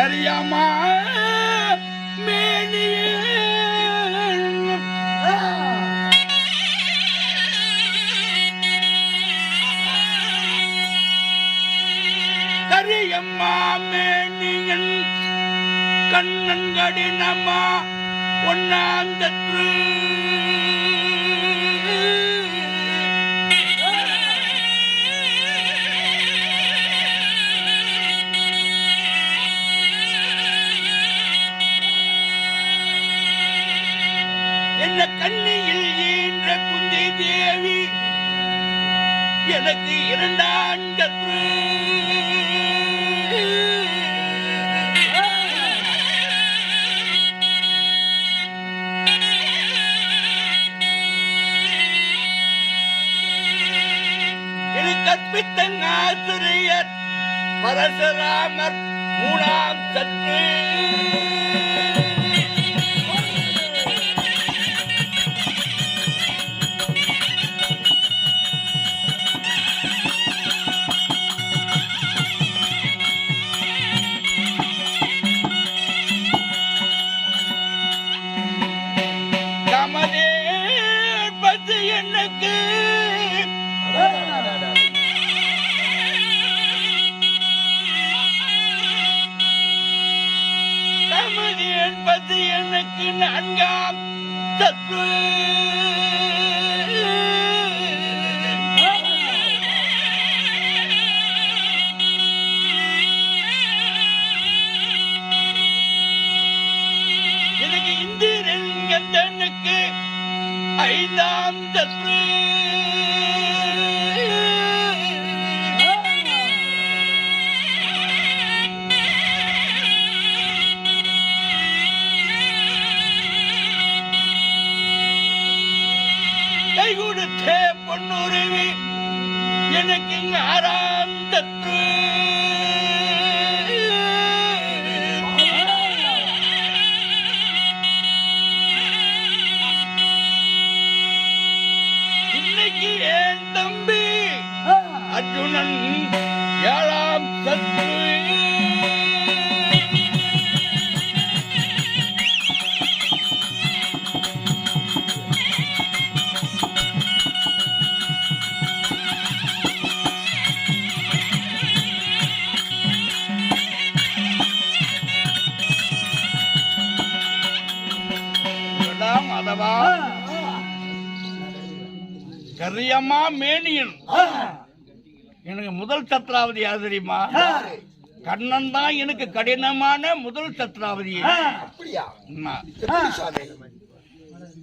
கரியம்மா மேனியே. கரியம்மா மேனியன் கண்ணங்கடினமா ஒன்னாந்தற்று இது ஆசிரியர் பரசுராமர் மூணாம் சற்று. கை கொடுத்தே பொன்னுருவி. எனக்கு இங்கு ஆறாம் கரியம்மா மேனியன். எனக்கு முதல் சத்ராவதி யார் தெரியுமா? கண்ணன் தான் எனக்கு கடினமான முதல் சத்ராவதி.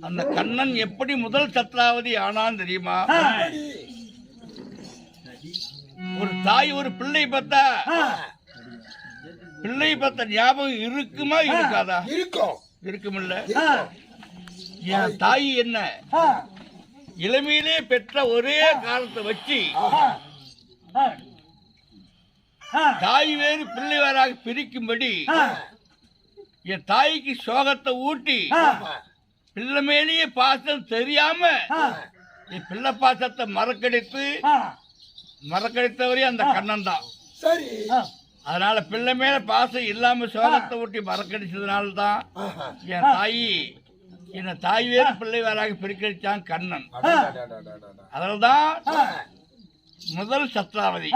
அந்த கண்ணன் எப்படி முதல் சத்ராவதி ஆனான்னு தெரியுமா? ஒரு தாய் ஒரு பிள்ளை பார்த்தா பிள்ளை பார்த்த ஞாபகம் இருக்குமா இருக்காதா? இருக்கும். இருக்குமில்ல. இருக்கும். என் தாய் என்ன? இளமையிலே பெற்ற ஒரே காலத்தை வச்சு தாய் வேறு பிள்ளை வேறாக பிரிக்கும்படி என் தாய்க்கு சோகத்தை ஊட்டி. பிள்ளை மேலேயே பாசம் தெரியாம என் பிள்ளை பாசத்தை மறக்கடித்து மறக்கடித்தவரே அந்த கண்ணன் தான். சரி. அதனால பிள்ளை மேல பாசம் இல்லாம சோகத்தை ஊட்டி மறக்கடிச்சதுனால தான். என் தாய் என்ன தாய் வேறு பிள்ளை வேறாக பிரிக்கடிச்சான் கண்ணன் அடடடடடடட. அதனால்தான் முதல் சத்ராவதி.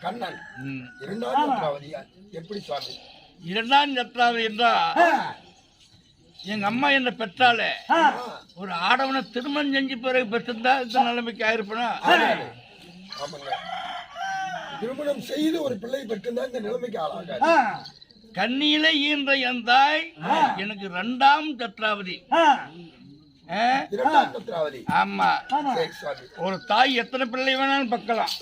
கண்ணன் ம். இரண்டாம் சத்ராவதியா எப்படி சுவாமி? இரண்டாம் சத்ராவதி என்றா எங்க அம்மா என்ன பெற்றாலே. ஒரு ஆடவனை திருமணம் செஞ்சு பிறகு பெற்றிருந்தா இந்த நிலைமைக்கு ஆயிருப்பனா? ஆமாங்க. திருமணம் செய்து ஒரு பிள்ளை பெற்றிருந்தா இந்த நிலைமைக்கு ஆளாகாது. கண்ணியில ஈன்ற என் தாய் எனக்கு ரெண்டாம் சத்ராவதி. ஆமா. ஒரு தாய் எத்தனை பிள்ளை வேணாலும் பக்கலாம்.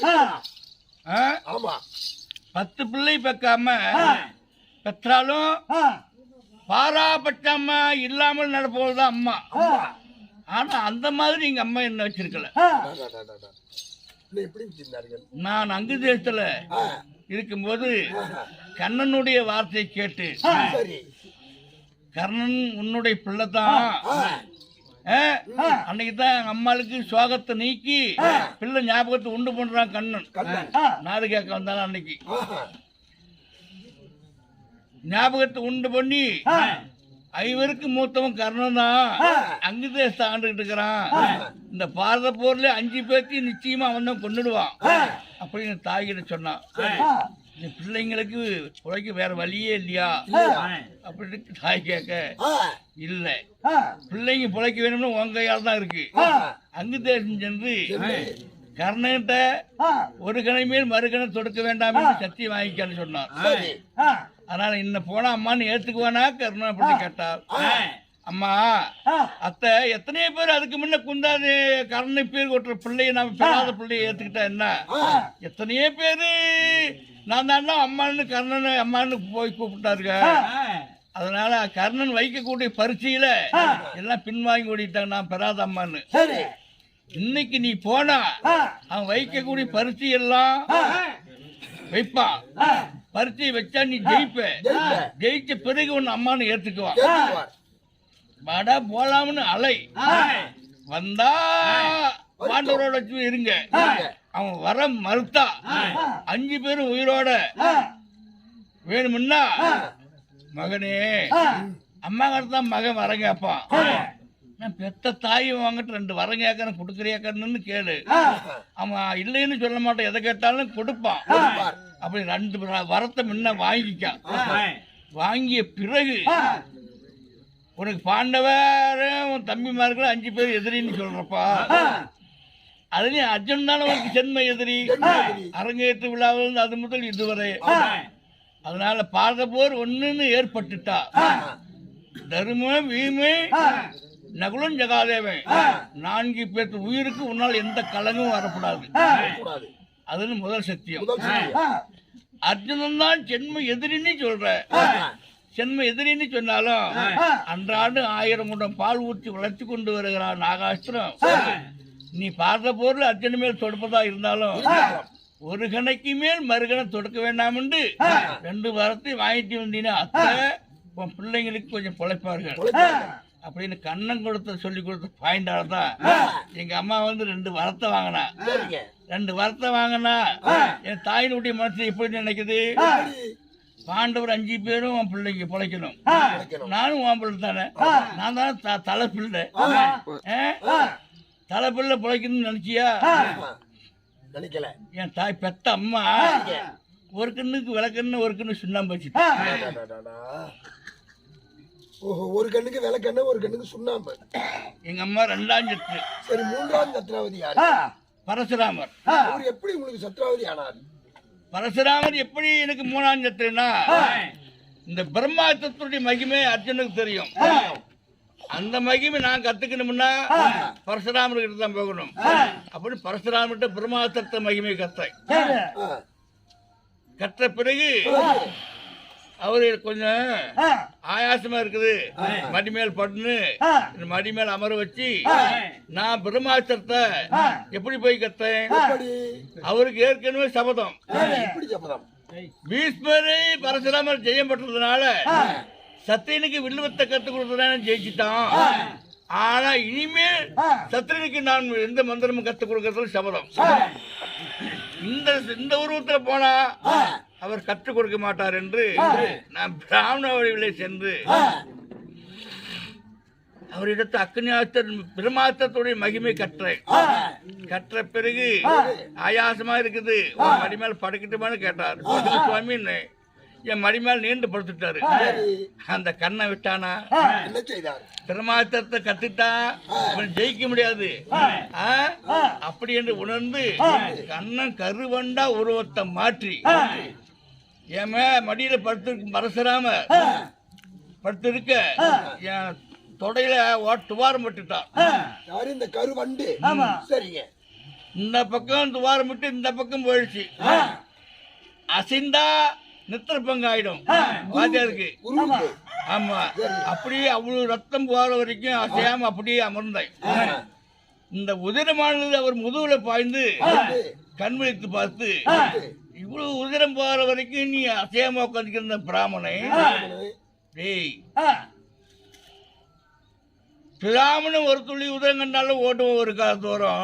பத்து பிள்ளை பெக்காம பெற்றாலும் பாராபட்சம் இல்லாமல் நடப்பதுதான் அம்மா. ஆனா அந்த மாதிரி எங்க அம்மா என்ன வச்சிருக்கல. நான் அங்கு தேசத்துல இருக்கும்போது. கண்ணனுடைய வார்த்தையை கேட்டு. கர்ணன் உன்னுடைய பிள்ளை தான் அன்னைக்கு தான் எங்க அம்மாளுக்கு சோகத்தை நீக்கி பிள்ளை ஞாபகத்தை உண்டு பண்றான் கண்ணன் நாடு கேட்க வந்தாலும் அன்னைக்கு. ஞாபகத்தை உண்டு பண்ணி ஐவருக்கு மூத்தவன் கர்ணன் தான். அங்குதேசத்தை ஆண்டுகிட்டு இருக்கிறான். இந்த பாரத போர்ல அஞ்சு பேர்த்தையும் நிச்சயமா அவன் தான் கொண்டுடுவான் அப்படின்னு தாய்கிட்ட சொன்னான். இந்த பிள்ளைங்களுக்கு பிழைக்க வேற வழியே இல்லையா? அப்படின்னு தாய் கேட்க இல்ல. பிள்ளைங்க பிழைக்க வேணும்னு உன் கையால் தான் இருக்கு. அங்கு தேசம் சென்று கர்ணன்கிட்ட ஒரு கணமேல் மறுகணம் தொடுக்க வேண்டாம் என்று சத்தியம் வாங்கிக்கான்னு சொன்னான். சரி. அதனால இன்ன போனா அம்மான்னு ஏத்துக்குவானா? கர்ணன் அப்படின்னு கேட்டாள் அம்மா அத்தை எத்தனையோ பேர் அதுக்கு முன்ன குந்தாது கர்ணனை பேர் கொட்டுற பிள்ளைய நாம பெறாத பிள்ளைய ஏத்துக்கிட்டா என்ன? எத்தனையோ பேரு நான் தாண்டா அம்மான்னு கர்ணனை அம்மான்னு போய் கூப்பிட்டாருங்க. அதனால கர்ணன் வைக்கக்கூடிய பரீட்சையில எல்லாம் பின்வாங்கி ஓடிட்டாங்க நான் பெறாத அம்மான்னு. இன்னைக்கு நீ போனா அவன் வைக்கக்கூடிய பரிசு எல்லாம் வைப்பான் பரிசை வச்சா நீ ஜெயிப்ப. ஜெயிச்ச பிறகு உன் அம்மான்னு ஏத்துக்குவான். வாடா போலாம்னு அலை. வந்தா பாண்டவரோட இருங்க. அவன் வர மறுத்தா அஞ்சு பேரும் உயிரோட வேணுமுன்னா மகனே அம்மா கிட்ட தான் மகன் வர கேட்பான் நான் பெத்த தாய் வாங்கிட்டு ரெண்டு வரம் கேட்கறேன் கொடுக்குறியாக்கன்னு கேளு. அவன் இல்லைன்னு சொல்ல மாட்டான் எதை கேட்டாலும் கொடுப்பான். அப்படி ரெண்டு வர- வரத்தை முன்ன வாங்கிக்கான். வாங்கிய பிறகு உனக்கு பாண்டவர் உன் தம்பிமார்கள் அஞ்சு பேர் எதிரின்னு சொல்றப்பா. அதுலயும் அர்ஜுன் தானே உனக்கு ஜென்ம எதிரி. அரங்கேற்று விழாவில் அது முதல் இதுவரை. அதனால பாரத போர் ஒண்ணுன்னு ஏற்பட்டுட்டா. தரும வீமை நகுலன் ஜகாதேவன். நான்கு பேர்த்து உயிருக்கு உன்னால் எந்த கலங்கும் வரக்கூடாது. கூடாது. அதுன்னு முதல் சத்தியம். அர்ஜுனன் தான் ஜென்ம எதிரின்னு சொல்ற. ஜென்ம எதிரின்னு சொன்னாலும் அன்றாடு ஆயிரம் குடம் பால் ஊற்றி வளர்ச்சி கொண்டு வருகிறான் நாகாஸ்திரம். நீ பார்த்த போர்ல அர்ஜுன மேல் தொடுப்பதா இருந்தாலும் ஒரு கணைக்கு மேல் மறுகணம் தொடுக்க வேண்டாம் என்று ரெண்டு வாரத்தை வாங்கிட்டு வந்தீங்கன்னா அத்தை பிள்ளைங்களுக்கு கொஞ்சம் பிழைப்பார்கள். அப்படின்னு கண்ணன் கொடுத்த சொல்லி கொடுத்த பாயிண்டால தான் எங்க அம்மா வந்து ரெண்டு வரத்தை வாங்கினா. ரெண்டு வரத்தை வாங்கினா என் தாயினுடைய மனசு எப்படி நினைக்குது? பாண்டவர் அஞ்சு பேரும் உன் பிள்ளைக்கு பிழைக்கணும்? நானும் உன் பிள்ளை தானே. நான் தானே தலை பிள்ளை ஆ? தலை பிள்ளை பிழைக்கணும்னு நினைச்சியா. நினைக்கல. என் தாய் பெத்த அம்மா ஒரு கண்ணுக்கு விளக்கண்ணு ஒரு கண்ணு சுண்ணாம்பு வச்சு. ஓஹோ ஒரு கண்ணுக்கு விளக்கெண்ண ஒரு கண்ணுக்கு சுண்ணாம்பு. எங்க அம்மா ரெண்டாம் சத்து சரி மூன்றாம் சத்ராவதி யாரு? பரசுராமர். அவர் எப்படி உங்களுக்கு சத்ராவதி ஆனார்? பரசுராமர் எப்படி எனக்கு மூணாம் சத்துனா இந்த பிரம்மாஸ்திரத்துடைய மகிமை அர்ஜுனுக்கு தெரியும். அந்த மகிமை நான் கத்துக்கணும்னா பரசுராமர்கிட்ட தான் போகணும். அப்படி பரசுராமர்கிட்ட பிரம்மாஸ்திரத்தை மகிமை கத்தேன். ஆ. கற்ற பிறகு அவரு கொஞ்சம் ஆயாசமா இருக்குது. மடி மேல் படுன்னு இந்த மடி மேல் அமர வச்சு நான் பிரம்மாஸ்திரத்தை எப்படி போய் கத்தேன்? அவருக்கு ஏற்கனவே சபதம். பீஷ்மரை பரசுராமர் ஜெயம் பெற்றதுனால சத்தியனுக்கு வில்லுவத்தை கத்துக் கொடுத்ததுனால ஜெயிச்சிட்டான். ஆனா இனிமேல் சத்திரனுக்கு நான் எந்த மந்திரமும் கத்துக் கொடுக்கறது சபதம். இந்த இந்த உருவத்துல போனா அவர் கற்றுக் கொடுக்க மாட்டார் என்று நான் பிராமண வழியிலே சென்று அவரிடத்து அக்னியாஸ்தர் பிரம்மாஸ்திரத்துடைய மகிமை கற்றேன். கற்ற பிறகு ஆயாசமா இருக்குது. மடி மேல படுக்கட்டுமான்னு கேட்டார். "பதில் சுவாமின்னு என் மடி மேல நீண்டு படுத்துட்டாரு. அந்த கண்ணை விட்டானா? என்ன செய்தார்? பிரம்மாஸ்திரத்தை கத்துட்டா இவன் ஜெயிக்க முடியாது. ஆ? அப்படி என்று உணர்ந்து கண்ணன் கருவண்டா உருவத்தை மாற்றி ஏமே மடியில படுத்து மரசராம படுத்திருக்க என் தொடையில ஓ- துவாரம் விட்டுட்டான் இந்த கருவண்டு? சரிங்க. இந்த பக்கம் துவாரம் விட்டு இந்த பக்கம் போயிடுச்சு. அசிந்தா நித்திர பங்கு ஆயிடும் வாத்தியாருக்கு ஆமா. அப்படியே அவ்வளவு ரத்தம் போற வரைக்கும் அசையாம அப்படியே அமர்ந்தேன் இந்த உதிரமானது அவர் முதுகுல பாய்ந்து கண் விழித்து பார்த்து இவ்வளவு உதிரம் போற வரைக்கும் நீ அசையாம உட்காந்துக்கிற பிராமணை டேய் பிராமணன் ஒரு துளி உதரம் கண்டாலும் ஓட்டுவோம் ஒரு கால தூரம்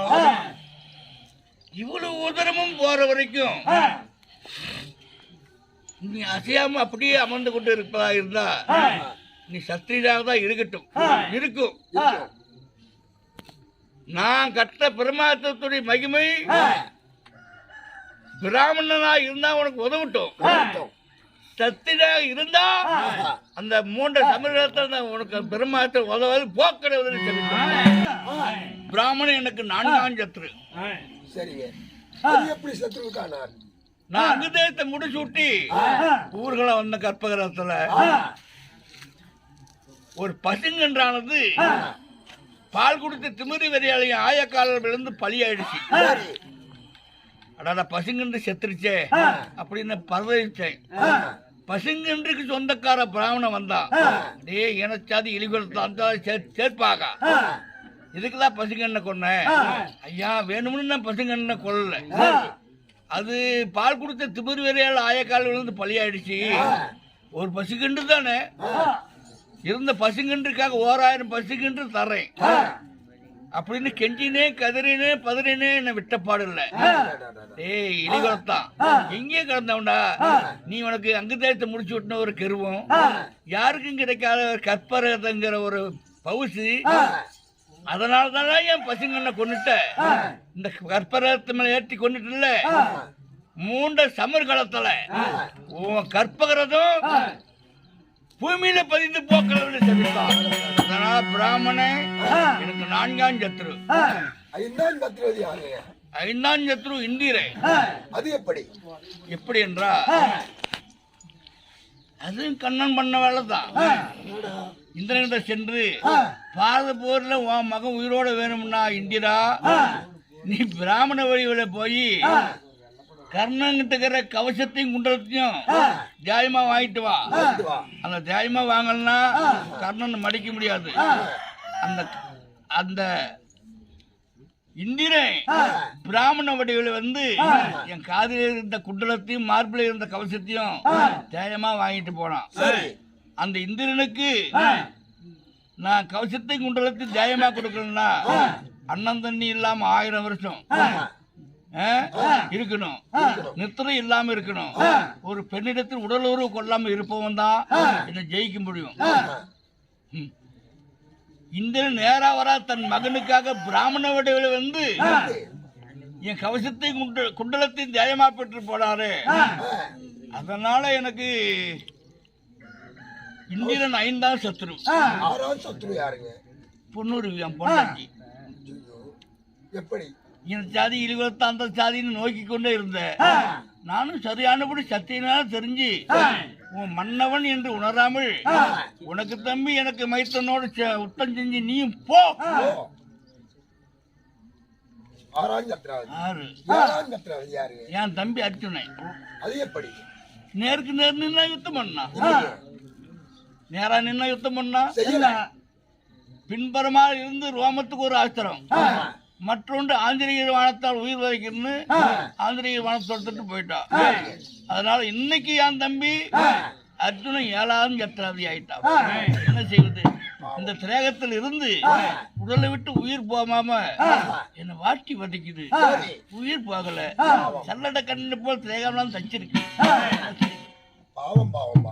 இவ்வளவு உதரமும் போற வரைக்கும் நீ அசையாம அப்படியே அமர்ந்து கொண்டு இருப்பதா இருந்தா நீ சத்திரியராக தான் இருக்கட்டும். இருக்கும். நான் கட்ட பிரமாத்தத்துடைய மகிமை பிராமணனா இருந்தா உனக்கு உதவட்டும். சத்திராக இருந்தா அந்த மூன்று தமிழகத்தில் உனக்கு பிரமாத்த உதவாது போக்குறது பிராமணன் எனக்கு நான்காம் சத்ரு. சரிங்க. அது எப்படி சத்ருவுக்கானார் நான் அங்குதேயத்தை முடிசூட்டி ஊர்களை வந்த கற்பகிரகத்துல ஒரு பசுங்கன்றானது பால் குடித்து திமிரி வெறியாளையும் ஆயக்காலர் விழுந்து பலியாயிடுச்சு. அடாடா பசுங்கன்று செத்துருச்சே அப்படின்னு பரவரிச்சேன் பசுங்கன்றுக்கு சொந்தக்கார பிராமணன் வந்தான் டே இனச்சாதி இழிகுலத்தான் சேர்ப்பாக? இதுக்குதான் பசுங்கண்ணை கொன்னேன்? ஐயா வேணும்னு நான் பசுங்கண்ணை கொல்லல. அது பால் கொடுத்த திமிர் வெறியால் ஆயக்கால் விழுந்து பலியாயிடுச்சு. ஒரு பசுகன்று தானே? இருந்த பசுங்கன்றுக்காக ஓராயிரம் பசுகன்று தர்றேன். அப்படின்னு கெஞ்சினே கதறினே பதறினே என்ன விட்ட பாடு இல்ல ஏய் இடிகுலத்தான் எங்கே கிடந்தவன்டா. நீ உனக்கு அங்கு தேய்த்து முடிச்சு விட்டுன ஒரு கருவம். யாருக்கும் கிடைக்காத ஒரு கற்பரகங்கிற ஒரு பவுசு. அதனால தானே என் பசுங்கண்ணை கொண்டுட்ட இந்த கற்பரகத்து மேல ஏற்றி கொண்டுட்டுல மூண்ட சமர்காலத்துல உன் கற்பகரதம் பூமியில பதிந்து போக்குறவன்னு சொல்லிட்டான் அதனால பிராமணன் எனக்கு நான்காம் சத்ரு. ஐந்தாம் சத்ரு இந்திரே அது எப்படி? எப்படி என்றா அதுவும் கண்ணன் பண்ண வேலை தான் இந்திரனிட சென்று பாரத போர்ல உன் மகன் உயிரோட வேணும்னா இந்திரா நீ பிராமண வழியில போய் கர்ணன்கிட்ட இருக்கிற கவசத்தையும் குண்டலத்தையும் தியாயமா வாங்கிட்டு வா. அந்த தியாயமா வாங்கலன்னா கர்ணன் மடிக்க முடியாது. அந்த அந்த இந்திரன் பிராமண வடிவில் வந்து என் காதில் இருந்த குண்டலத்தையும் மார்பில் இருந்த கவசத்தையும் தியாயமா வாங்கிட்டு போனான். அந்த இந்திரனுக்கு நான் கவசத்தையும் குண்டலத்தையும் தியாயமா கொடுக்கலன்னா அண்ணன் தண்ணி இல்லாம ஆயிரம் வருஷம்? இருக்கணும். நித்திரை இல்லாம இருக்கணும். ஒரு பெண்ணிடத்தில் உடல் உறவு கொள்ளாம இருப்பவன் தான் என்னை ஜெயிக்க முடியும். இந்திரன் நேரா வரா தன் மகனுக்காக பிராமண வடிவில் வந்து என் கவசத்தை குண்ட குண்டலத்தையும் தியாயமா பெற்று போனாரு. அதனால எனக்கு இந்திரன் ஐந்தாம் சத்ரு. சத்ரு யாருங்க? பொண்ணூறு என் பொண்டாட்டி. எப்படி? இந்த சாதி இருபத்தி அந்த சாதின்னு நோக்கி கொண்டே இருந்தேன். நானும் சரியானபடி சத்தியனால தெரிஞ்சு உன் மன்னவன் என்று உணராமல் உனக்கு தம்பி எனக்கு மைத்தனோடு சே- உத்தம் செஞ்சு நீயும் போ. என் தம்பி அது எப்படி? நேருக்கு நேர் நின்னா யுத்தம் பண்ணா. நேரா நின்னா யுத்தம் பண்ணா? செய்யல. பின்புறமா இருந்து ரோமத்துக்கு ஒரு ஆஸ்திரம். மற்றொன்று ஆந்திரியர் வானத்தால் உயிர் வதைக்கணும்னு ஆந்திரியர் வானத்தை தொடுத்துட்டு போயிட்டான் அதனால இன்னைக்கு என் தம்பி அர்ஜுனன் ஏழாவது சத்திராவதி ஆயிட்டான். என்ன செய்வது? இந்த திரேகத்தில் இருந்து உடலை விட்டு உயிர் போகாம என்ன வாட்டி வதைக்குது. உயிர் போகல. சல்லட கண்ணு போல் திரேகம்லாம் தச்சிருக்கு. பாவம் பாவம்.